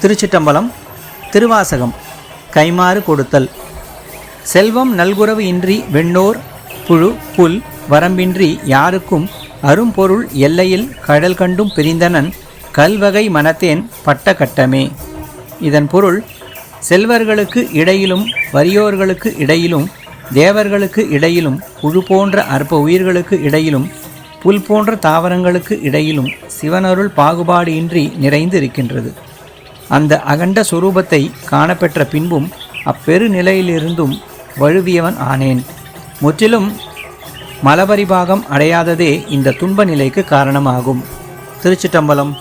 திருச்சிட்டம்பலம் திருவாசகம் கைமாறு கொடுத்தல். செல்வம் நல்குறவு இன்றி வெண்ணோர் புழு புல் வரம்பின்றி யாருக்கும் அரும்பொருள் எல்லையில் கடல் கண்டும் பிரிந்தனன் கல்வகை மனத்தேன் பட்ட கட்டமே. இதன் பொருள் செல்வர்களுக்கு இடையிலும் வறியோர்களுக்கு இடையிலும் தேவர்களுக்கு இடையிலும் புழு போன்ற அற்ப உயிர்களுக்கு இடையிலும் புல் போன்ற தாவரங்களுக்கு இடையிலும் சிவனருள் பாகுபாடு இன்றி நிறைந்து இருக்கின்றது அந்த அகண்ட சுரூபத்தை காணப்பெற்ற பின்பும் அப்பெருநிலையிலிருந்தும் வழுவியவன் ஆனேன். முற்றிலும் மலபரிபாகம் அடையாததே இந்த துன்ப நிலைக்கு காரணமாகும். திருச்சிட்டம்பலம்